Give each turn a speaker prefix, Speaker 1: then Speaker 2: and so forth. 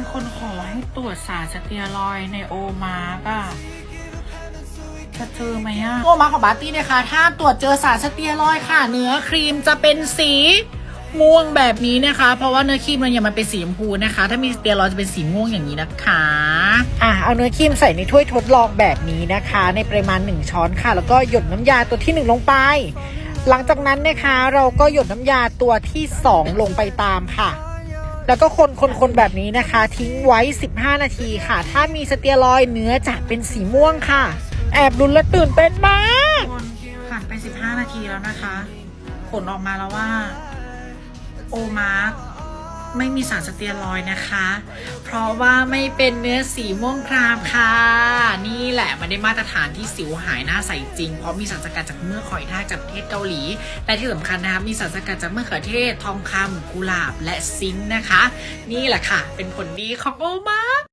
Speaker 1: มีคนขอให้ตรวจสารสเตียรอยด์ในโอมาร์กอะจะเจอไหมอะโอมาร์กของบาร์ตี้นะคะ ถ้าตรวจเจอสารสเตียรอยด์ค่ะ เนื้อครีมจะเป็นสีม่วงแบบนี้นะคะ เพราะว่าเนื้อครีมมันยังมันเป็นสีชมพูนะคะ ถ้ามีสเตียรอยด์จะเป็นสีม่วงอย่างนี้นะคะอะเอาเนื้อครีมใส่ในถ้วยทดลองแบบนี้นะคะ ในปริมาณ 1 ช้อนค่ะ แล้วก็หยดน้ำยาตัวที่ 1 ลงไป หลังจากนั้นนะคะเราก็หยดน้ำยาตัวที่ 2 ลงไปตามค่ะ แล้วก็คนคนคนแบบนี้นะคะ ทิ้งไว้ 15 นาทีค่ะ ถ้ามีสเตียรอยเนื้อจะเป็นสีม่วงค่ะ แอบลุ้นและตื่นเต้นมากผ่านไป 15 นาทีแล้วนะคะ ผลออกมาแล้วว่า โอมาร์ ไม่มีสารสเตียรอยด์นะคะ เพราะว่าไม่เป็นเนื้อสีม่วงครามค่ะ นี่แหละมันได้มาตรฐานที่สิวหายหน้าใสจริง เพราะมีสารสกัดจากเมือกหอยทากจากประเทศเกาหลี และที่สำคัญนะคะมีสารสกัดจากเมื่อขือเทศทองคำกุหลาบและซิงค์นะคะ นี่แหละค่ะ เป็นผลดีของโอมา